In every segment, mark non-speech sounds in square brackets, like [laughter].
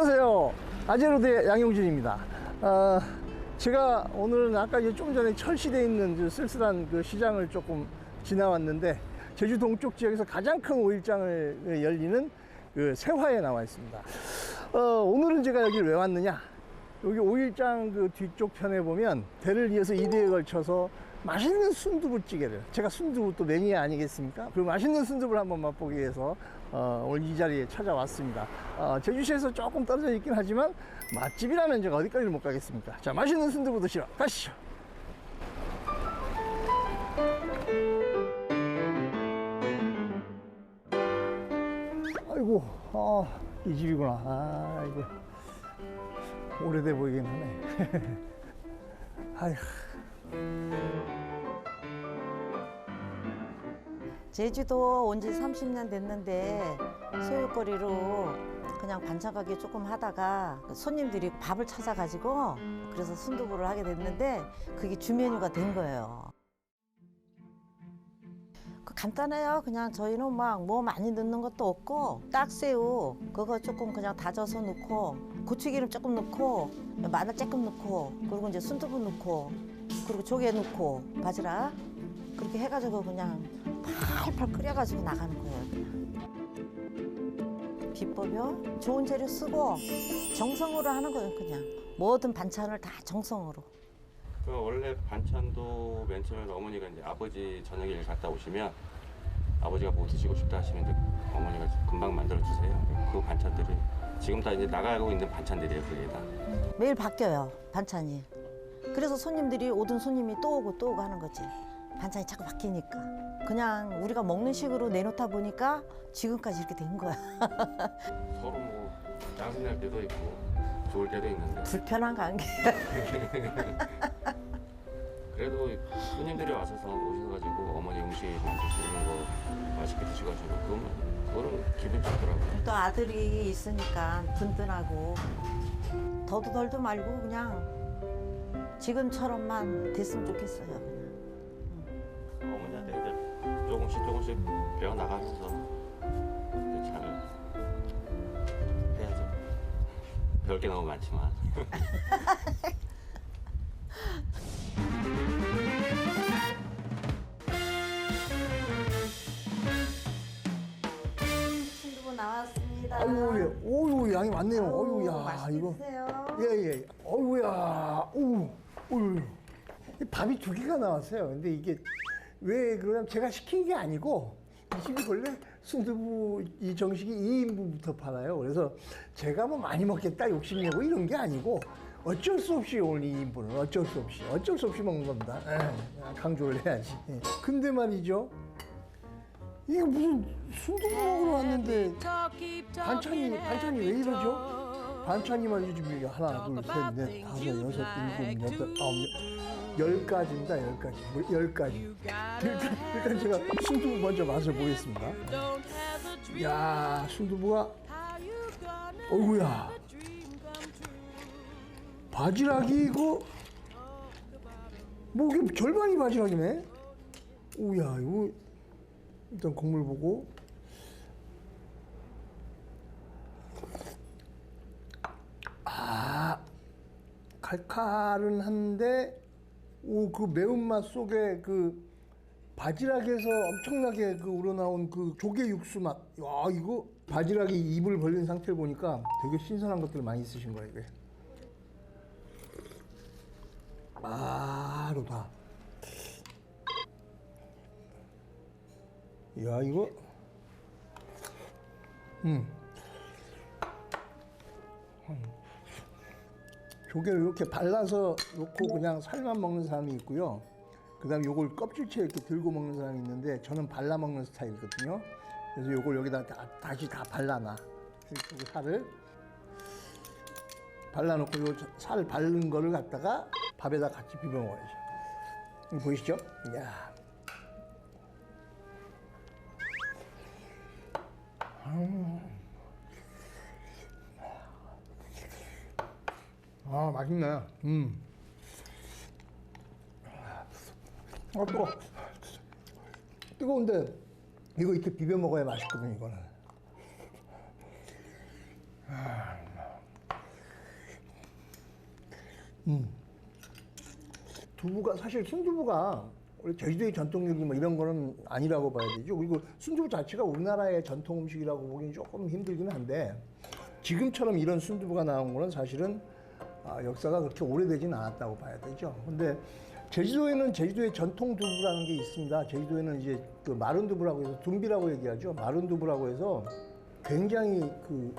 안녕하세요. 아제로드 양용진입니다. 어, 제가 오늘은 아까 좀 전에 철시되어 있는 그 쓸쓸한 그 시장을 조금 지나왔는데 제주 동쪽 지역에서 가장 큰 오일장을 열리는 그 세화에 나와 있습니다. 어, 오늘은 제가 여기를 왜 왔느냐? 여기 오일장 그 뒤쪽 편에 보면 대를 이어서 2대에 걸쳐서 맛있는 순두부찌개를 제가 순두부 또 매니아 아니겠습니까? 그 맛있는 순두부를 한번 맛보기 위해서 어, 오늘 이 자리에 찾아왔습니다. 어, 제주시에서 조금 떨어져 있긴 하지만 맛집이라면 제가 어디까지 못 가겠습니까? 자, 맛있는 순두부 드시러 가시죠. 아이고, 아, 이 집이구나. 아, 이거 오래돼 보이긴 하네. [laughs] 아휴. 제주도 온 지 30년 됐는데 소일거리로 그냥 반찬 가게 조금 하다가 손님들이 밥을 찾아가지고 그래서 순두부를 하게 됐는데 그게 주메뉴가 된 거예요. 그 간단해요. 그냥 저희는 막 뭐 많이 넣는 것도 없고 딱새우 그거 조금 그냥 다져서 넣고 고추기름 조금 넣고 마늘 조금 넣고 그리고 이제 순두부 넣고 그리고 조개 넣고 바지락 그렇게 해가지고 그냥 팔팔 끓여가지고 나가는 거예요. 비법이요? 좋은 재료 쓰고 정성으로 하는 거예요, 그냥. 모든 반찬을 다 정성으로. 그 원래 반찬도 맨 처음에 어머니가 이제 아버지 저녁에 일 갔다 오시면 아버지가 뭐 드시고 싶다 이제 어머니가 금방 만들어 주세요. 그 반찬들이 지금 다 이제 나가고 있는 반찬들이에요, 그게 다. 매일 바뀌어요, 반찬이. 그래서 손님들이 오던 손님이 또 오고 또 오고 하는 거지. 반찬이 자꾸 바뀌니까. 그냥 우리가 먹는 식으로 내놓다 보니까 지금까지 이렇게 된 거야. [laughs] 서로 뭐 짜증날 때도 있고 좋을 때도 있는데 불편한 관계. [laughs] 그래도 손님들이 와서서 오셔가지고 어머니 음식 만드시는 거 맛있게 드셔가지고 그거는 그거는 기분 좋더라고요. 또 아들이 있으니까 든든하고 더도 덜도 말고 그냥 지금처럼만 됐으면 좋겠어요. 조금씩 조금씩 배워 나가면서 잘 해야죠. 배울 게 너무 많지만. 순두부 나왔습니다. 아이고, 예. 오유, 양이 많네요. 어유, 야, 맛있게 이거. 드세요. 예, 예. 어우야, 오, 어유. 밥이 두 개가 나왔어요. 근데 이게 왜 그러냐면 제가 시킨 게 아니고 이 집이 원래 순두부 이 정식이 2인분부터 팔아요. 그래서 제가 뭐 많이 먹겠다 욕심내고 이런 게 아니고 어쩔 수 없이 오늘 2인분은 어쩔 수 없이 어쩔 수 없이 먹는 겁니다. 에, 강조를 해야지. 예. 근데 말이죠. 이게 무슨 순두부 먹으러 왔는데 반찬이 반찬이 왜 이러죠? 반찬이 말이죠 지금 이게 하나 둘셋넷 다섯 여섯 일곱 여덟 아홉 열, 열 가지입니다 열 가지. 뭐, 열 가지. 일단, 일단 제가 순두부 먼저 맛을 보겠습니다. 야 순두부가 어이구야. 바지락이 이거 뭐 이게 절반이 바지락이네? 오야 이거 일단 국물 보고. 아 칼칼은 한데 오 그 매운맛 속에 그 바지락에서 엄청나게 그 우러나온 그 조개 육수 맛. 야 이거 바지락이 입을 벌린 상태를 보니까 되게 신선한 것들 많이 쓰신 거야 이게. 바로다. 야 이거. 음. 조개를 이렇게 발라서 놓고 그냥 살만 먹는 사람이 있고요. 그 다음 요걸 껍질째 이렇게 들고 먹는 사람이 있는데 저는 발라 먹는 스타일이거든요. 그래서 요걸 여기다 다, 다시 다 발라놔. 그 살을 발라놓고 요살 바른 거를 갖다가 밥에다 같이 비벼 먹어야죠. 보이시죠? 야. 아 맛있네. 음. 아 뜨거. 뜨거운데 이거 이렇게 비벼 먹어야 맛있거든 이거는. 아. 두부가 사실 순두부가 우리 제주도의 전통 요리 뭐 이런 거는 아니라고 봐야 되죠. 그리고 순두부 자체가 우리나라의 전통 음식이라고 보기는 조금 힘들긴 한데 지금처럼 이런 순두부가 나온 거는 사실은 아, 역사가 그렇게 오래되진 않았다고 봐야 되죠. 근데 제주도에는 제주도의 전통 두부라는 게 있습니다. 제주도에는 이제 그 마른 두부라고 해서 둔비라고 얘기하죠. 마른 두부라고 해서 굉장히 그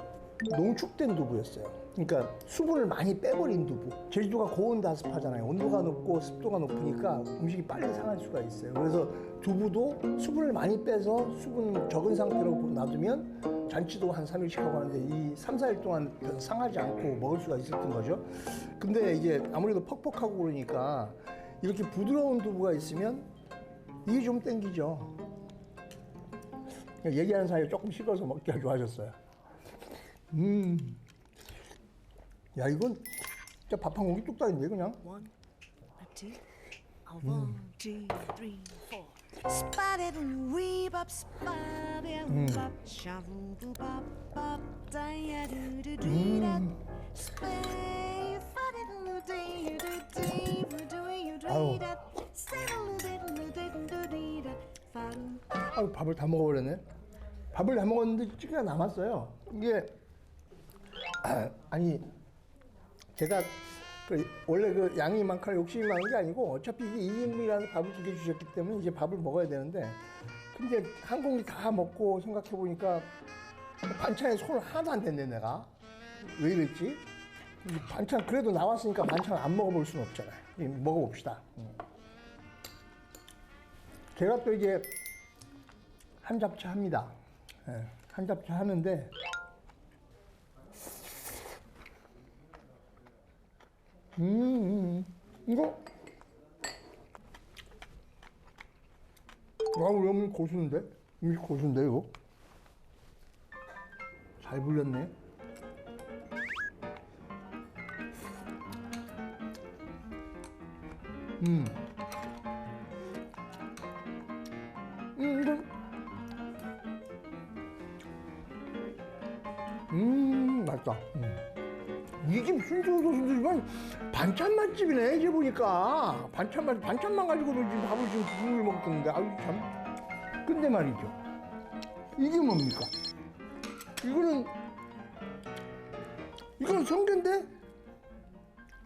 농축된 두부였어요. 그러니까 수분을 많이 빼버린 두부. 제주도가 고온 다습하잖아요. 온도가 높고 습도가 높으니까 음식이 빨리 상할 수가 있어요. 그래서 두부도 수분을 많이 빼서 수분 적은 상태로 놔두면 잔치도 한 3일씩 하고 하는데 이 3, 4일 동안 상하지 않고 먹을 수가 있었던 거죠. 근데 이제 아무래도 퍽퍽하고 그러니까 이렇게 부드러운 두부가 있으면 이게 좀 땡기죠. 얘기하는 사이에 조금 식어서 먹기가 좋아졌어요. 음. 야, 이건 진짜 밥 한 공기 뚝딱인데, 그냥. One, two, one, two, three, four. 아우. do da. Saddle do do do do da. Faru. 아, 밥을 다 먹어버렸네. 밥을 다 먹었는데 찌개가 남았어요. 이게, 아, 아니, 제가 그 원래 그 양이 많거나 욕심이 많은 게 아니고 어차피 이게 2인분이라는 밥을 두 개 주셨기 때문에 이제 밥을 먹어야 되는데 근데 한 공기 다 먹고 생각해 보니까 반찬에 손을 하나도 안 댔네 내가 왜 이랬지? 이 반찬 그래도 나왔으니까 반찬 안 먹어볼 수는 없잖아요. 이 먹어봅시다. 음. 제가 또 이제 한 잡채 합니다. 예, 한 잡채 하는데 음, 음, 이거 와 우리 어머니 고수인데 음식 고수인데 이거 잘 불렸네. 음. 음. 음, 맛있다. 음. 이집 순두부소스지만 반찬 맛집이네 이제 보니까. 반찬 맛 반찬만 가지고도 지금 밥을 지금 국물 먹던데. 아유 참. 근데 말이죠. 이게 뭡니까? 이거는 이건 성게인데?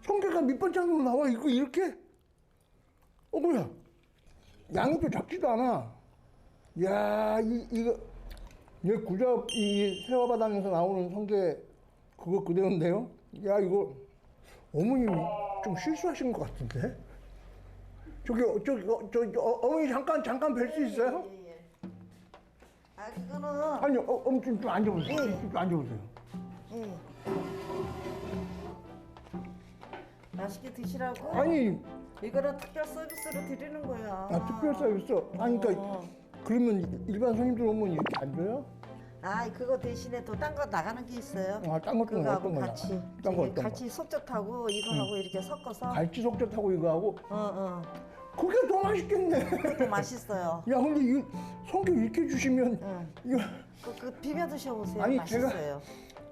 성게가 밑반찬으로 나와 이거 이렇게? 어 뭐야 양이 또 작지도 않아. 야 이, 이거 얘 구잡 이 세화바닥에서 나오는 성게 그거 그대로인데요? 야 이거 어머님 좀 실수하신 것 같은데? 저기 어, 저기 어, 저기 어, 어머니 잠깐 잠깐 뵐 수 있어요? 아 그거는 아니요 어, 어머니 좀, 좀 앉아보세요. 예. 좀 앉아보세요. 예. 맛있게 드시라고. 아니 이거는 특별 서비스로 드리는 거야. 아, 특별 서비스 아니 그러니까 어. 그러면 일반 손님들 오면 이렇게 안 줘요? 아 그거 대신에 또 딴 거 나가는 게 있어요. 아, 딴 것도 그거하고 거냐? 같이 딴거 어떤 같이 속젓하고 이거하고 이렇게 섞어서 갈치 속젓하고 이거 하고 어어 그게 더 맛있겠네. 또 맛있어요. [laughs] 야 근데 이 성게 이렇게 주시면 응. 이거 그, 그 비벼 드셔보세요. 아니, 제가- 맛있어요.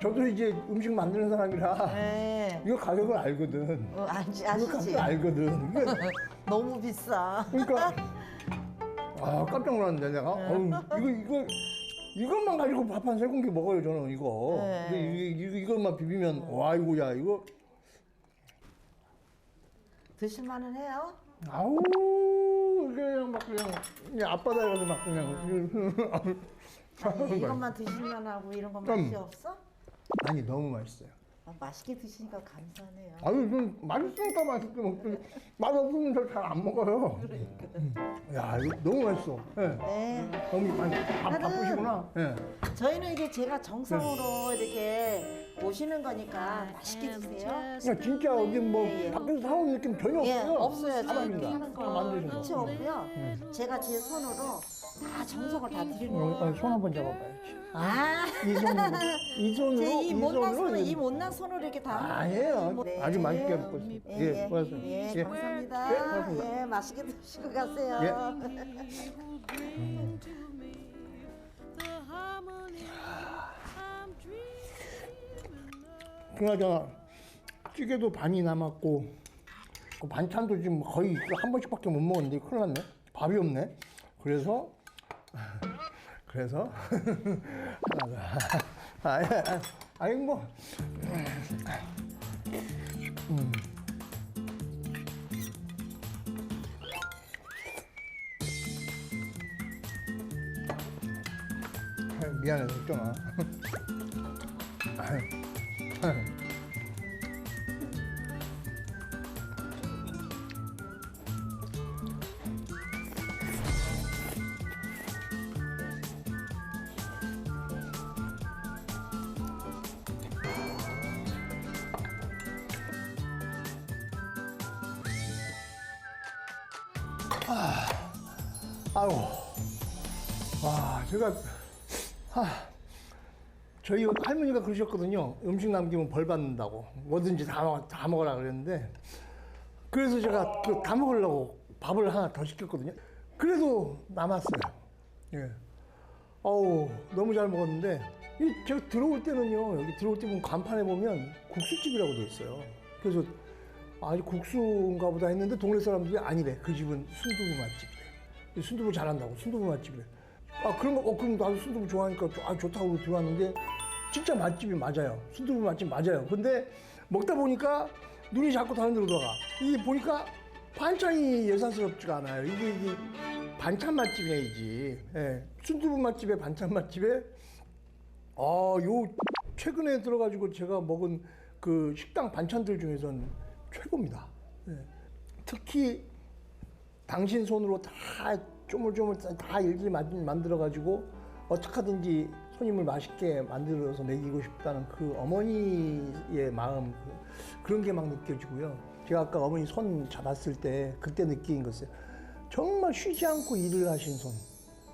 저도 이제 음식 만드는 사람이라 네. 이거 가격을 알거든. 어, 아시, 이거 아시지? 가격 알거든. 이게 [laughs] 너무 비싸. 그러니까 [laughs] 아 깜짝 놀랐는데 내가 네. 어우, 이거 이거 이것만 가지고 밥 한 세 공기 먹어요 저는 이거 네. 근데 이게, 이거 이것만 비비면 와 이거야 이거 드실만은 해요. 아우 그냥 막 그냥 그냥 앞바다에 가서 막 그냥 아니, [laughs] 이것만 드실만 하고 이런 건 좀. 맛이 없어? 아니 너무 맛있어요 아, 맛있게 드시니까 감사하네요. 아유 좀 맛있으니까 맛있게 먹지 맛없으면 저 잘 안 먹어요 음. 야 이거 너무 맛있어 예. 네. 너무 바, 나는- 바쁘시구나 예. 저희는 이게 제가 정성으로 이렇게 모시는 거니까 맛있게 드세요. 그냥 진짜 어디 뭐 예, 예. 밖에서 사온 느낌 전혀 예, 없어요 없어요. 다 저희 만듭니다. 하는 다거 만드신 거 끝이 없고요. 제가 제 손으로 다 정성을 다 드리는 어, 거예요. 어, 손 한번 잡아봐야지. 아, 이 손으로, 이 손으로, [laughs] 제이 못난 손을 이. 못난 손으로 이렇게 다. 아니에요. 네. 아주 맛있게 먹고 있습니다. 예, 예, 예, 고맙습니다. 예, 예. 감사합니다. 예, 고맙습니다. 예, 맛있게 드시고 가세요. Dreaming of. 그나저나 찌개도 반이 남았고 그 반찬도 지금 거의 한 번씩밖에 못 먹었는데 큰일 났네. 밥이 없네. 그래서 그래서 하나 더. 아니, 아니, 아니 뭐 아유, 미안해 걱정아. [laughs] 아유, 와, 제가, 하, 저희 할머니가 그러셨거든요. 음식 남기면 벌 받는다고. 뭐든지 다, 먹, 다 먹으라 그랬는데. 그래서 제가 그 다 먹으려고 밥을 하나 더 시켰거든요. 그래도 남았어요. 예. 어우, 너무 잘 먹었는데. 이 제가 들어올 때는요, 여기 들어올 때 보면 간판에 보면 국수집이라고 돼 있어요. 그래서 아, 이 국수인가 보다 했는데 동네 사람들이 아니래. 그 집은 순두부 맛집이래. 이 순두부 잘한다고 순두부 맛집이래. 아 그런 거, 어 그럼 나도 순두부 좋아하니까 좋- 아 좋다고 들어왔는데 진짜 맛집이 맞아요. 순두부 맛집 맞아요. 근데 먹다 보니까 눈이 자꾸 다른 데로 돌아가. 이게 보니까 반찬이 예사스럽지가 않아요. 이게 이게 반찬 맛집이지. 예. 순두부 맛집에 반찬 맛집에 아, 요 최근에 들어가지고 제가 먹은 그 식당 반찬들 중에선 최고입니다. 예. 특히 당신 손으로 다 쪼물쪼물 다 일일이 만- 만들어가지고 어떻게 하든지 손님을 맛있게 만들어서 먹이고 싶다는 그 어머니의 마음 그- 그런 게 막 느껴지고요. 제가 아까 어머니 손 잡았을 때 그때 느낀 것은 정말 쉬지 않고 일을 하신 손,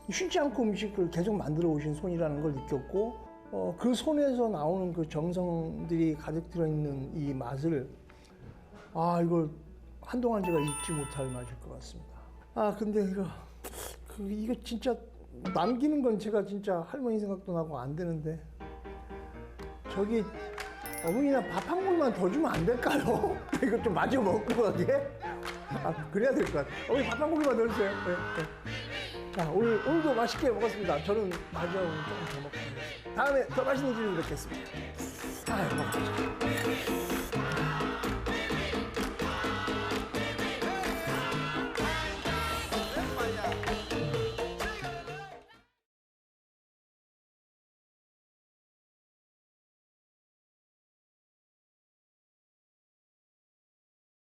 쉬지 않고 음식을 계속 만들어 오신 손이라는 걸 느꼈고 어, 그 손에서 나오는 그 정성들이 가득 들어있는 이 맛을 아 이걸 한동안 제가 잊지 못할 맛일 것 같습니다. 아 근데 이거 그 이거 진짜 남기는 건 제가 진짜 할머니 생각도 나고 안 되는데 저기 어머니나 밥한 공만 더 주면 안 될까요? [laughs] 이거 좀 마저 먹고 가게. 아 그래야 될 것 같아. 어머니 밥한 공기만 더 주세요. 네, 네. 자 오늘 오늘도 맛있게 먹었습니다. 저는 마저 조금 더 먹고 가겠습니다. 다음에 더 맛있는 집으로 뵙겠습니다. 아유, 먹자.